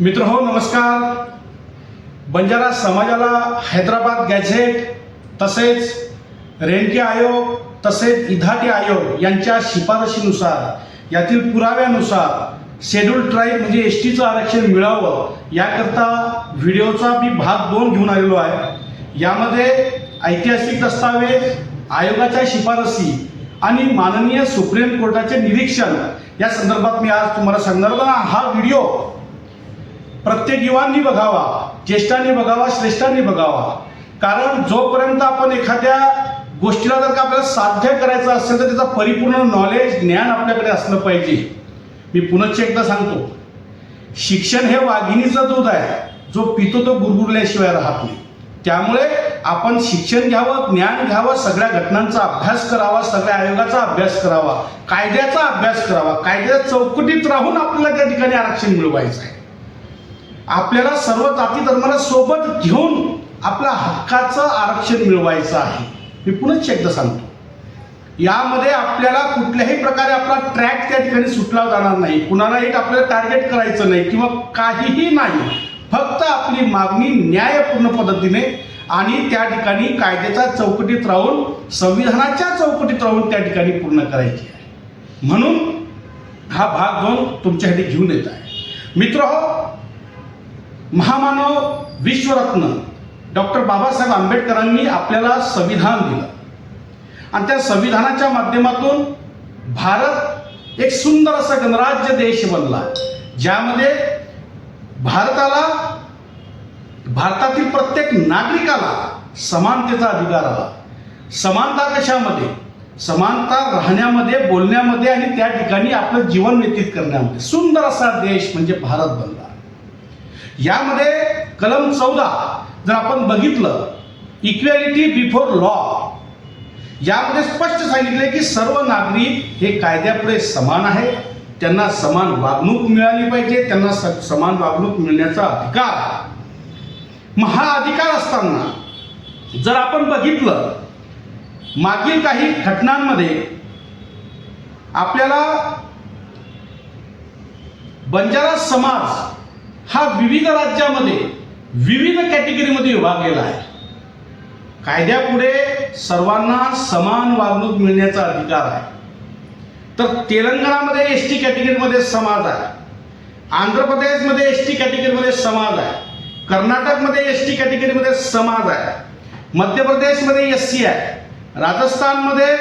मित्र हो नमस्कार. बंजारा समाजाला हैदराबाद गॅझेट तसेच रेणके आयोग तसेच इधाटी आयोग यांच्या शिफारशीनुसार यातील पुराव्यानुसार शेड्यूल ट्राईब म्हणजे एस टीचं आरक्षण मिळावं याकरता व्हिडिओचा मी भाग दोन घेऊन आलेलो आहे. यामध्ये ऐतिहासिक दस्तावेज आयोगाच्या शिफारसी आणि माननीय सुप्रीम कोर्टाचे निरीक्षण. या संदर्भात मी आज तुम्हाला सांगणार होतो. हा व्हिडिओ प्रत्येक युवांनी बघावा ज्येष्ठांनी बघावा श्रेष्ठांनी बघावा. कारण जोपर्यंत आपण एखाद्या गोष्टीला जर का आपल्याला साध्य करायचं असेल तर त्याचा परिपूर्ण नॉलेज ज्ञान आपल्याकडे असलं पाहिजे. मी पुनश्च एकदा सांगतो. शिक्षण हे वाघिणीचं दूध आहे. जो पितो तो गुरगुरल्याशिवाय राहत नाही. त्यामुळे आपण शिक्षण घ्यावं ज्ञान घ्यावं सगळ्या घटनांचा अभ्यास करावा सगळ्या आयोगाचा अभ्यास करावा कायद्याचा अभ्यास करावा कायद्याच्या चौकटीत राहून आपल्याला त्या ठिकाणी आरक्षण मिळवायचं आहे. आपल्याला सर्व जाती धर्माला सोबत घेऊन आपल्या हक्काचं आरक्षण मिळवायचं आहे. मी पुन्हा एकदा सांगतो. यामध्ये आपल्याला कुठल्याही प्रकारे आपला ट्रॅक त्या ठिकाणी सुटला जाणार नाही. कुणालाही आपल्याला टार्गेट करायचं नाही किंवा काहीही नाही. फक्त आपली मागणी न्यायपूर्ण पद्धतीने आणि त्या ठिकाणी कायद्याच्या चौकटीत राहून संविधानाच्या चौकटीत राहून त्या ठिकाणी पूर्ण करायची आहे. म्हणून हा भाग दोन तुमच्यासाठी घेऊन येत आहे. मित्र हो महामानव विश्वरत्न डॉक्टर बाबासाहेब आंबेडकरांनी आपल्याला संविधान दिलं. आणि त्या संविधानाच्या माध्यमातून भारत एक सुंदर असा गणराज्य देश बनला ज्यामध्ये भारताला भारतातील प्रत्येक नागरिकाला समानतेचा अधिकार आला. समानता कशामध्ये? समानता राहण्यामध्ये बोलण्यामध्ये आणि त्या ठिकाणी आपलं जीवन व्यतीत करण्यामध्ये. सुंदर असा देश म्हणजे भारत बनला. यामध्ये कलम चौदा जर आपण बघितलं इक्वॅलिटी बिफोर लॉ यामध्ये स्पष्ट सांगितले की सर्व नागरिक हे कायद्यापुढे समान आहे. त्यांना समान वागणूक मिळाली पाहिजे त्यांना समान वागणूक मिळण्याचा अधिकार. मग हा अधिकार असताना जर आपण बघितलं मागील काही घटनांमध्ये आपल्याला बंजारा समाज विविध राज्यामध्ये विविध कॅटेगरीमध्ये विभागलेला आहे. कायद्यापुढे सर्वांना समान वागणूक मिळण्याचा अधिकार आहे. तर तेलंगणामध्ये एस टी कॅटेगरीमध्ये समाज आहे. आंध्र प्रदेशमध्ये एस टी कॅटेगरीमध्ये समाज आहे. कर्नाटकमध्ये एस टी कॅटेगरीमध्ये समाज आहे. मध्य प्रदेशमध्ये एस सी आहे. राजस्थानमध्ये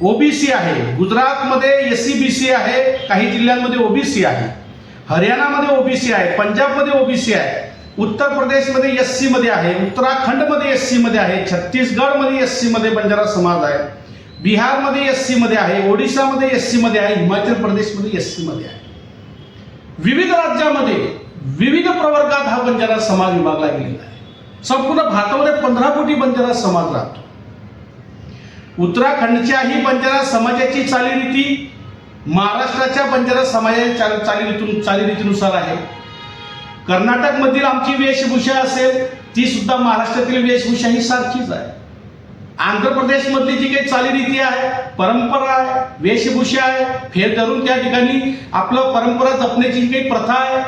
ओबीसी आहे. गुजरातमध्ये एस सी बी सी आहे. काही जिल्ह्यांमध्ये ओबीसी आहे. हरियाणामध्ये ओबीसी आहे पंजाबमध्ये ओबीसी आहे उत्तर प्रदेशमध्ये एस सीमध्ये आहे उत्तराखंडमध्ये एस सीमध्ये आहे छत्तीसगडमध्ये एस सीमध्ये बंजारा समाज आहे बिहारमध्ये एस सीमध्ये आहे ओडिशामध्ये एस सीमध्ये आहे हिमाचल प्रदेशमध्ये एस सीमध्ये आहे. विविध राज्यामध्ये विविध प्रवर्गात हा बंजारा समाज विभागला गेलेला आहे. संपूर्ण भारतामध्ये पंधरा कोटी बंजारा समाज राहतो. उत्तराखंडच्याही बंजारा समाजाची चालीरीती महाराष्ट्राच्या बंजारा समाजाच्या चाल- चालीरीतून चालीरीतीनुसार आहे. कर्नाटकमधील आमची वेशभूषा असेल ती सुद्धा महाराष्ट्रातील वेशभूषा ही सारखीच आहे. आंध्र प्रदेशमधली जी काही चालीरीती आहे परंपरा आहे वेशभूषा आहे फेर धरून त्या ठिकाणी आपलं परंपरा जपण्याची जी काही प्रथा आहे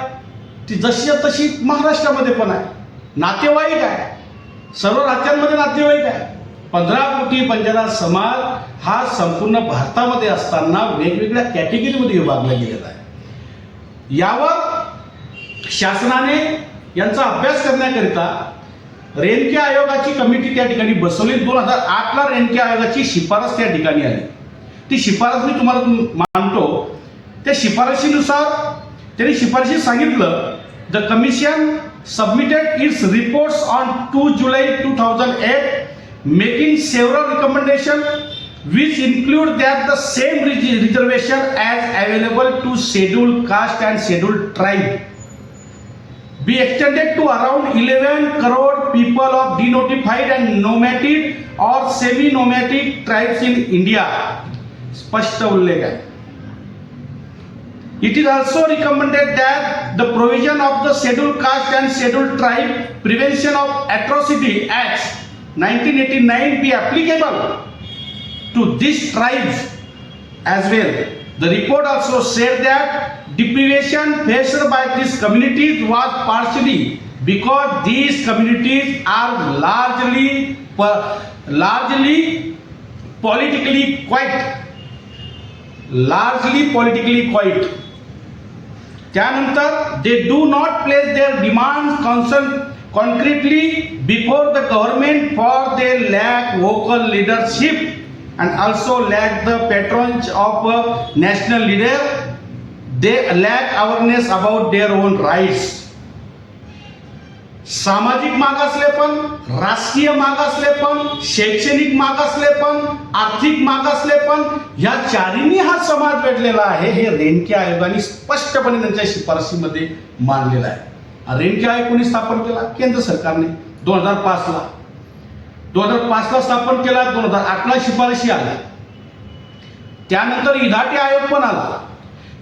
ती जशी तशी महाराष्ट्रामध्ये पण आहे. नातेवाईक आहे. सर्व राज्यांमध्ये नातेवाईक आहे. पंधरा कोटी बंजारा समाज हा संपूर्ण भारतामध्ये असताना वेगवेगळ्या कॅटेगरीमध्ये विभागला गेलेला आहे. यावर शासनाने यांचा अभ्यास करण्याकरिता रेणके आयोगाची कमिटी त्या ठिकाणी बसवली. दोन हजार आठला रेणके आयोगाची शिफारस त्या ठिकाणी आली. ती शिफारस मी तुम्हाला मानतो. त्या शिफारशीनुसार त्यांनी शिफारशी सांगितलं the commission submitted its reports on two July two thousand eight Making several recommendation which include that the same res- reservation as available to scheduled caste and scheduled tribe be extended to around 11 crore people of denotified and nomadic or semi-nomadic tribes in India. स्पष्ट उल्लेख आहे It is also recommended that the provision of the Scheduled Caste and Scheduled Tribe Prevention of Atrocity Acts 1989 be applicable to these tribes as well. The report also said that deprivation faced by these communities was partially because these communities are largely largely politically quite largely politically quite त्यानंतर they do not place their demand concern concretely before the for for they lack vocal and also lack lack the of of national leader they lack awareness about their own rights. सामाजिक मागासलेपण राजकीय मागासलेपण शैक्षणिक मागासलेपण आर्थिक मागासलेपण या चारींनी हा समाज वेढलेला आहे हे रेणके आयोगाने स्पष्टपणे त्यांच्या शिफारशीमध्ये मांडलेलं आहे. रेणके आयोग कोणी स्थापन केला? केंद्र सरकारने. दोन हजार पाचला. दोन हजार पाचला स्थापन केला दोन हजार आठला शिफारशी आल्या. त्यानंतर इधाटे आयोग पण आला.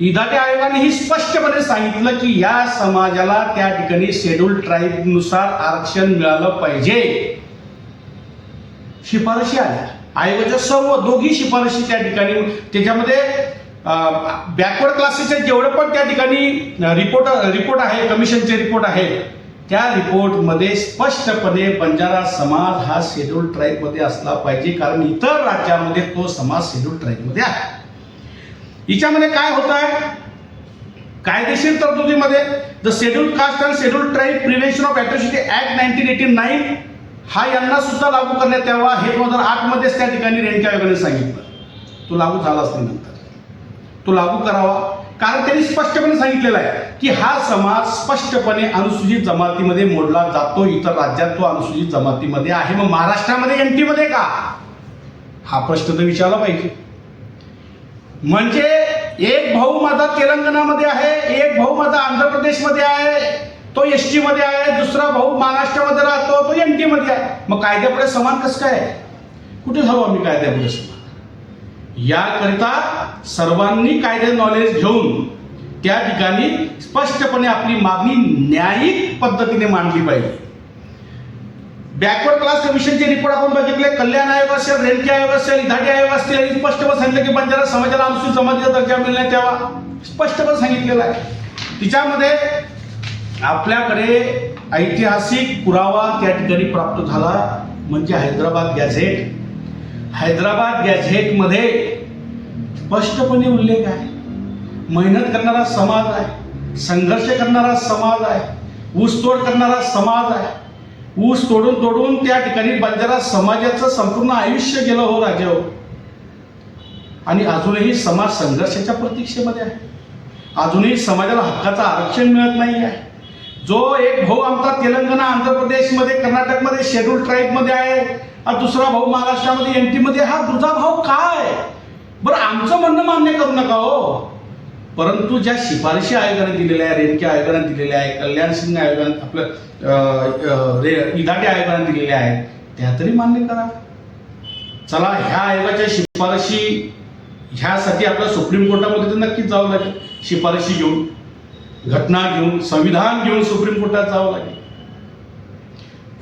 इदाटे आयोगाने ही स्पष्टपणे सांगितलं की या समाजाला त्या ठिकाणी शेड्यूल ट्राईबनुसार आरक्षण मिळालं पाहिजे. शिफारशी आल्या. आयोगाच्या सर्व दोघी शिफारशी त्या ठिकाणी त्याच्यामध्ये बॅकवर्ड क्लासेसचे जेवढे पण त्या ठिकाणी रिपोर्ट रिपोर्ट आहे कमिशनचे रिपोर्ट आहे त्या रिपोर्टमध्ये स्पष्टपणे बंजारा समाज हा शेड्यूल ट्राईबमध्ये असला पाहिजे कारण इतर राज्यामध्ये तो समाज शेड्यूल ट्राईबमध्ये आहे. हिच्यामध्ये काय होत आहे कायदेशीर तरतुदीमध्ये the schedule caste and schedule tribe prevention of atrocity act nineteen eighty nine हा यांना सुद्धा लागू करण्यात यावा हे दोन हजार आठमध्येच त्या ठिकाणी रेणका आयोगाने सांगितलं. तो लागू झालाच नाही नंतर तो लागू करावा. कारण त्यांनी स्पष्टपणे सांगितलेलं आहे की हा समाज स्पष्टपणे अनुसूचित जमातीमध्ये मोडला जातो. इतर राज्यात तो अनुसूचित जमातीमध्ये आहे. मग महाराष्ट्रामध्ये एनमध्ये का? हा प्रश्न तर विचारला पाहिजे. म्हणजे एक भाऊ माझा तेलंगणामध्ये आहे एक भाऊ माझा आंध्र प्रदेशमध्ये आहे तो एसमध्ये आहे दुसरा भाऊ महाराष्ट्रामध्ये राहतो तो एनमध्ये आहे. मग कायद्यापुढे समान कसं काय? कुठे झालो आम्ही कायद्यापुढे? समान याकरिता सर्वांनी कायदे नॉलेज घेऊन त्या ठिकाणी स्पष्टपणे आपली मागणी न्यायिक पद्धतीने मांडली पाहिजे. बॅकवर्ड क्लास कमिशनचे रिपोर्ट आपण बघितले. कल्याण आयोग असेल रेणके आयोग असेल इधाटे आयोग असतील यांनी स्पष्टपणे सांगितलं की बंजारा समाजाला अनुसूचित जमातीचा दर्जा मिळण्यात यावा स्पष्टपणे सांगितलेलं आहे. तिच्यामध्ये आपल्याकडे ऐतिहासिक पुरावा त्या ठिकाणी प्राप्त झाला. म्हणजे हैदराबाद गॅझेट. हैदराबाद गॅझेटमध्ये स्पष्टपणे उल्लेख आहे. मेहनत करणारा समाज आहे. संघर्ष करणारा समाज आहे. ऊसतोड करणारा समाज आहे. ऊस तोडून तोडून त्या ठिकाणी बंजारा समाजाचं संपूर्ण आयुष्य गेलं हो राजावर आणि अजूनही समाज संघर्षाच्या प्रतीक्षेमध्ये आहे. अजूनही समाजाला हक्काचं आरक्षण मिळत नाही आहे. जो एक भाऊ आमचा तेलंगणा आंध्र प्रदेशमध्ये कर्नाटकमध्ये शेड्यूल ट्राईबमध्ये आहे आणि दुसरा भाऊ महाराष्ट्रामध्ये एन टीमध्ये हा दुजा भाऊ काय? बरं आमचं म्हणणं मान्य करू नका हो. परंतु ज्या शिफारशी आयोगाने दिलेल्या आहे रेणके आयोगाने दिलेल्या आहे कल्याण सिंग आयोगाने आपलं रे इदाटे आयोगाने दिलेल्या आहेत त्या तरी मान्य करा. चला ह्या आयोगाच्या शिफारशी ह्यासाठी आपल्या सुप्रीम कोर्टामध्ये तर नक्कीच जावं लागेल. शिफारशी घेऊन. घटना घेऊन संविधान घेऊन सुप्रीम कोर्टात जावं लागेल.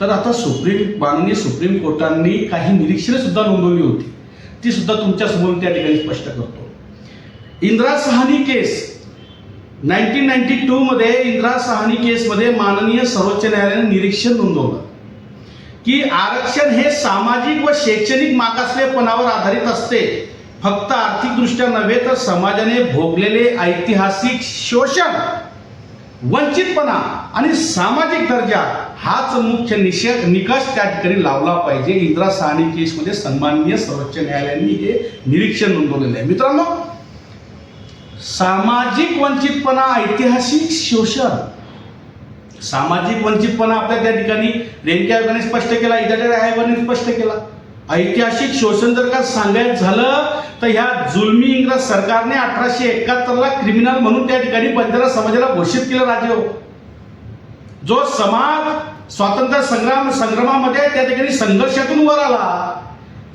तर आता सुप्रीम माननीय सुप्रीम कोर्टांनी काही निरीक्षणे सुद्धा नोंदवली होती. ती सुद्धा तुमच्यासमोर त्या ठिकाणी स्पष्ट करतो. Indira Sahani case nineteen ninety two मध्ये इंदिरा सहानी केसमध्ये माननीय सर्वोच्च न्यायालयाने निरीक्षण नोंदवलं. की आरक्षण हे सामाजिक व शैक्षणिक मागासलेपणावर आधारित असते. फक्त आर्थिकदृष्ट्या नव्हे तर समाजाने भोगलेले ऐतिहासिक शोषण वंचितपणा आणि सामाजिक दर्जा हाच मुख्य निषेध निकष त्या ठिकाणी लावला पाहिजे. इंदिरा सहानी केसमध्ये सन्माननीय सर्वोच्च न्यायालयाने हे निरीक्षण नोंदवलेलं आहे. मित्रांनो सामाजिक वंचितपणा ऐतिहासिक शोषण. सामाजिक वंचितपणा आपल्या त्या ठिकाणी रेणके आयोगाने स्पष्ट केला इतर आयोगाने स्पष्ट केला. ऐतिहासिक शोषण जर का सांगायचं झालं तर ह्या जुलमी इंग्रज सरकारने अठराशे एकाहत्तरला क्रिमिनल म्हणून त्या ठिकाणी बंजारा समाजाला घोषित केलं राजे जो समाज स्वातंत्र्य संग्राम संग्रामामध्ये त्या ठिकाणी संघर्षातून वर आला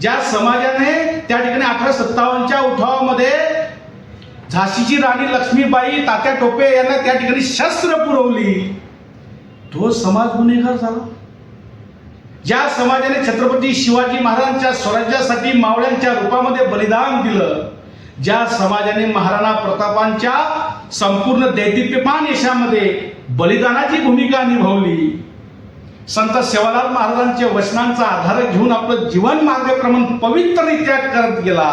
ज्या समाजाने त्या ठिकाणी अठरा सत्तावन्नच्या उठावामध्ये झाशीची राणी लक्ष्मीबाई तात्या टोपे यांना त्या ठिकाणी शस्त्र पुरवली. तो समाज गुन्हेगार झाला. ज्या समाजाने छत्रपती शिवाजी महाराजांच्या स्वराज्यासाठी मावळ्यांच्या रूपामध्ये बलिदान दिलं ज्या समाजाने महाराणा प्रतापांच्या संपूर्ण दैदिप्यमान यशामध्ये बलिदानाची भूमिका निभावली. संत सेवालाल महाराजांच्या वचनांचा आधार घेऊन आपलं जीवन मार्गक्रमण पवित्ररित्या करत गेला.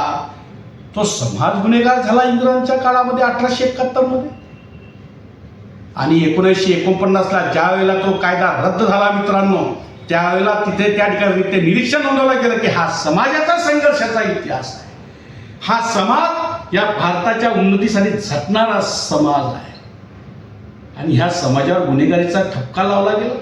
तो समाज गुन्हेगार झाला इंग्रजांच्या काळामध्ये अठराशे एकाहत्तरमध्ये. आणि एकोणीसशे एकोणपन्नासला ज्या वेळेला तो कायदा रद्द झाला मित्रांनो त्यावेळेला तिथे त्या ठिकाणी ते निरीक्षण नोंदवलं गेलं की हा समाजाचा संघर्षाचा इतिहास आहे. हा समाज या भारताच्या उन्नतीसाठी झटणारा समाज आहे. आणि ह्या समाजावर गुन्हेगारीचा ठपका लावला गेला.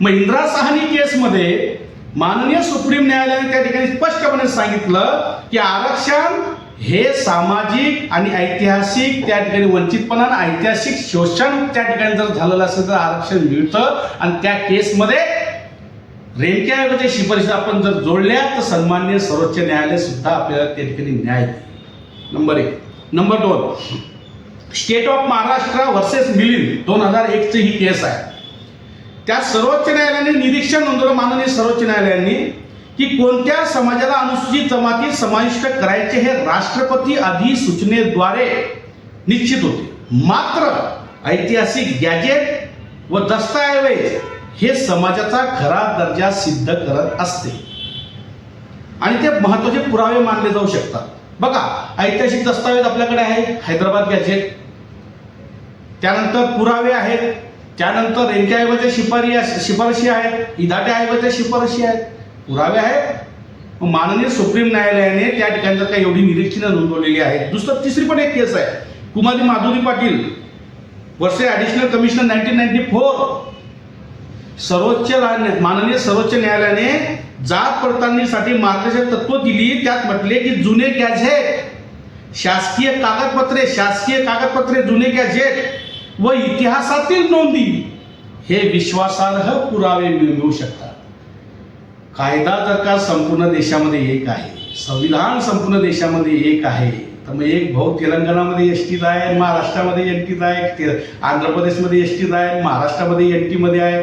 मग इंदिरा साहनी केसमध्ये माननीय सुप्रीम न्यायालयाने त्या ठिकाणी स्पष्टपणे सांगितलं की आरक्षण हे सामाजिक आणि ऐतिहासिक त्या ठिकाणी वंचितपणा ऐतिहासिक शोषण त्या ठिकाणी जर झालेलं असेल तर आरक्षण मिळतं. आणि त्या केसमध्ये रेणक्याऐवजी शिफारशी आपण जर जोडल्या तर सन्मान्य सर्वोच्च न्यायालय सुद्धा आपल्याला त्या ठिकाणी न्याय नंबर एक. नंबर दोन. State of Maharashtra versus Milind दोन हजार एकची ही केस आहे. त्या सर्वोच्च न्यायालयाने निरीक्षण नोंदवलं माननीय सर्वोच्च न्यायालयाने की कोणत्या समाजाला अनुसूचित जमातीत समाविष्ट करायचे हे राष्ट्रपती अधिसूचनेद्वारे निश्चित होते. मात्र ऐतिहासिक गॅजेट व दस्तऐवज हे समाजाचा खरा दर्जा सिद्ध करत असते. आणि ते महत्त्वाचे पुरावे मानले जाऊ शकतात. बघा ऐतिहासिक दस्तावेज आपल्याकडे आहे हैदराबाद गॅझेट. त्यानंतर पुरावे आहेत त्यानंतर रेंक्याऐवजी शिफारी शिफारशी आहेत इदाट्याऐवजी शिफारशी आहेत पुरावे आहेत माननीय सुप्रीम न्यायालयाने त्या ठिकाणी जर काही एवढी निरीक्षणं नोंदवलेली आहेत. दुसरं तिसरी पण एक केस आहे. कुमारी माधुरी पाटील वर्षे additional commissioner nineteen ninety four सर्वोच्च माननीय सर्वोच्च न्यायालयाने जात पडताळणीसाठी मार्गदर्शक तत्व दिली. त्यात म्हटले की जुने गॅझेट शासकीय कागदपत्रे शासकीय कागदपत्रे जुने गॅझेट व इतिहासातील नोंदी हे विश्वासार्ह पुरावे मिळवू शकतात. कायदा जर का संपूर्ण देशामध्ये एक आहे संविधान संपूर्ण देशामध्ये एक आहे तर मग एक भाऊ तेलंगणामध्ये एस टीत आहे महाराष्ट्रामध्ये एन टीत आहे आंध्र प्रदेशमध्ये एस टीत आहे महाराष्ट्रामध्ये एन टीमध्ये आहे.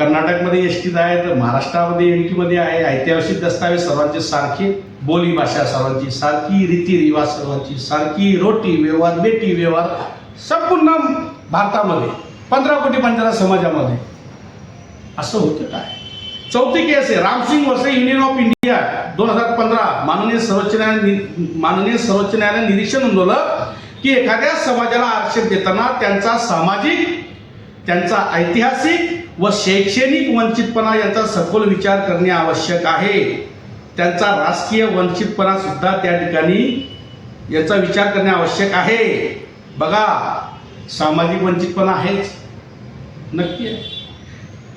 कर्नाटकमध्ये एस टीत आहे तर महाराष्ट्रामध्ये एन टीमध्ये आहे ऐतिहासिक दस्तावेज सर्वांचे सारखे बोली भाषा सर्वांची सारखी रीतिरिवाज सर्वांची सारखी रोटी व्यवहार बेटी व्यवहार संपूर्ण भारतामध्ये पंधरा कोटी पंधरा समाजामध्ये. असं होतं काय? चौथी केस आहे रामसिंग वसे युनियन ऑफ इंडिया दोन हजार पंधरा माननीय सर्वोच्च न्यायालय माननीय सर्वोच्च न्यायालय निरीक्षण नोंदवलं की एखाद्या समाजाला आरक्षण देताना त्यांचा सामाजिक त्यांचा ऐतिहासिक व शैक्षणिक वंचितपणा यांचा सखोल विचार करणे आवश्यक आहे. त्यांचा राजकीय वंचितपणा सुद्धा त्या ठिकाणी याचा विचार करणे आवश्यक आहे. बघा सामाजिक वंचितपणा आहेच. नक्की आहे.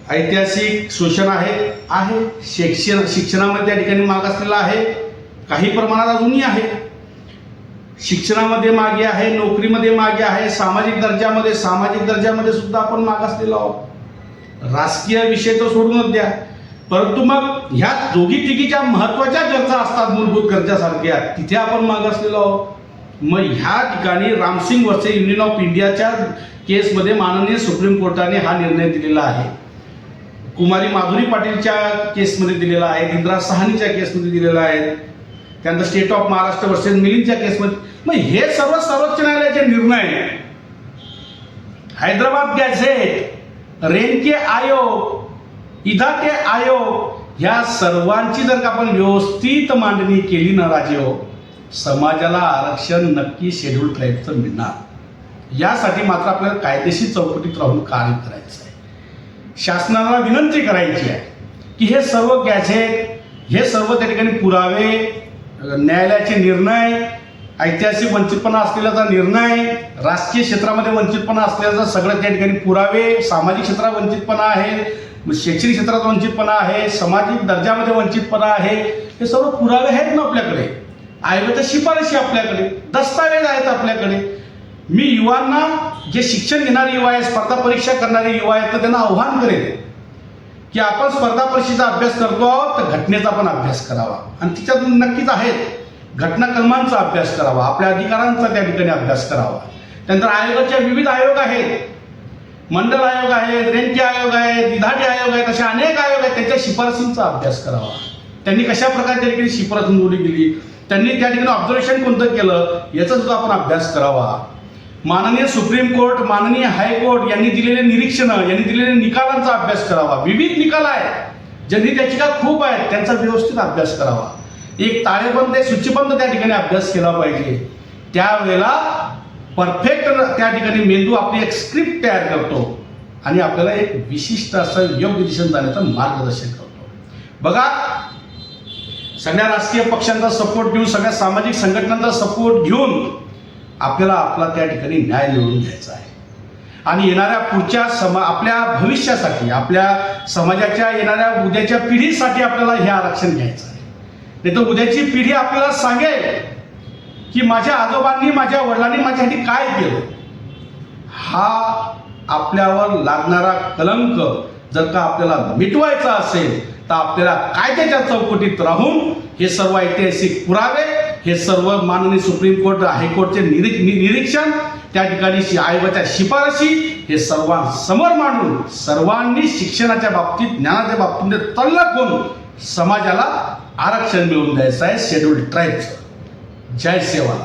ऐतिहासिक शोषण आहे आहे. शिक्षण शिक्षणामध्ये त्या ठिकाणी माग असलेला आहे. काही प्रमाणात अजूनही आहे. शिक्षणामध्ये मागे आहे नोकरीमध्ये मागे आहे सामाजिक दर्जामध्ये सामाजिक दर्जामध्ये सुद्धा आपण मागासलेलो आहोत. राजकीय विषय तर सोडूनच द्या. परंतु मग ह्या दोघी तिघीच्या महत्त्वाच्या गरजा असतात मूलभूत गरजासारख्या. तिथे आपण मागासलेलो आहोत. मग ह्या ठिकाणी रामसिंग वर्से युनियन ऑफ इंडियाच्या केसमध्ये माननीय सुप्रीम कोर्टाने हा निर्णय दिलेला आहे. कुमारी माधुरी पाटीलच्या केसमध्ये दिलेला आहे. इंदिरा सहानीच्या केसमध्ये दिलेला आहे. त्यानंतर स्टेट ऑफ महाराष्ट्र वर्सेस मिलिंदच्या केसमध्ये. मग हे सर्व सर्वोच्च न्यायालयाचे निर्णय. हैदराबाद गॅझेट. रेणके आयोग इदाटे आयोग ह्या सर्वांची जर का आपण व्यवस्थित मांडणी केली ना राजे हो, समाजाला आरक्षण नक्की शेड्यूल ट्राईबचं मिळणार. यासाठी मात्र आपल्याला कायदेशीर चौकटीत राहून कार्य करायचं आहे. शासनाला विनंती करायची आहे की हे सर्व गॅझेट हे सर्व त्या ठिकाणी पुरावे न्यायालयाचे निर्णय ऐतिहासिक वंचितपणा असलेल्याचा निर्णय राजकीय क्षेत्रामध्ये वंचितपणा असलेल्याचा सगळं त्या ठिकाणी पुरावे सामाजिक क्षेत्रात वंचितपणा आहे शैक्षणिक क्षेत्रात वंचितपणा आहे सामाजिक दर्जामध्ये वंचितपणा आहे हे सर्व पुरावे आहेत ना आपल्याकडे. आयोगाच्या शिफारशी आपल्याकडे दस्तावेज आहेत आपल्याकडे. मी युवांना जे शिक्षण घेणारे युवा आहेत स्पर्धा परीक्षा करणारे युवा आहेत तर त्यांना आव्हान करेल की आपण स्पर्धा परीक्षेचा अभ्यास करतो आहोत तर घटनेचा पण अभ्यास करावा. आणि तिच्यातून नक्कीच आहेत. घटनाक्रमांचा अभ्यास करावा आपल्या अधिकारांचा त्या ठिकाणी अभ्यास करावा. त्यानंतर आयोगाच्या विविध आयोग आहेत. मंडल आयोग आहेत रेंके आयोग आहेत दिधाटे आयोग आहेत असे अनेक आयोग आहेत त्याच्या शिफारसींचा अभ्यास करावा. त्यांनी कशा प्रकारे त्या ठिकाणी शिफारस नोंदवली गेली? त्यांनी त्या ठिकाणी ऑब्झर्वेशन कोणतं केलं? याचा सुद्धा आपण अभ्यास करावा. माननीय सुप्रीम कोर्ट माननीय हायकोर्ट यांनी दिलेले निरीक्षणं यांनी दिलेल्या निकालांचा अभ्यास करावा. विविध निकाल आहेत. ज्यांनी त्याची का खूप आहेत त्यांचा व्यवस्थित अभ्यास करावा. एक ताळेबंद सूचीबंद त्या ठिकाणी अभ्यास केला पाहिजे. त्यावेळेला परफेक्ट त्या ठिकाणी मेंदू आपली एक स्क्रिप्ट तयार करतो. आणि आपल्याला एक विशिष्ट असं योग्य दिशेने जाण्याचं मार्गदर्शन करतो. बघा सगळ्या राजकीय पक्षांचा सपोर्ट घेऊन सगळ्या सामाजिक संघटनांचा सपोर्ट घेऊन आपल्याला आपला त्या ठिकाणी न्याय मिळवून घ्यायचा आहे. आणि येणाऱ्या पुढच्या समा आपल्या भविष्यासाठी आपल्या समाजाच्या येणाऱ्या उद्याच्या पिढीसाठी आपल्याला हे आरक्षण घ्यायचं आहे. नाही तर उद्याची पिढी आपल्याला सांगेल की माझ्या आजोबांनी माझ्या वडिलांनी माझ्यासाठी काय केलं? हा आपल्यावर लागणारा कलंक जर का आपल्याला मिटवायचा असेल तर आपल्याला कायद्याच्या चौकटीत राहून हे सर्व ऐतिहासिक पुरावे हे सर्व माननीय सुप्रीम कोर्ट हायकोर्टचे निरी नि- निरीक्षण त्या ठिकाणी आयोगाच्या शिफारशी हे सर्वांसमोर मांडून सर्वांनी शिक्षणाच्या बाबतीत ज्ञानाच्या बाबतीत तल्लक होऊन समाजाला आरक्षण मिळवून द्यायचं आहे शेड्यूल्ड ट्राईबचं जय सेवा.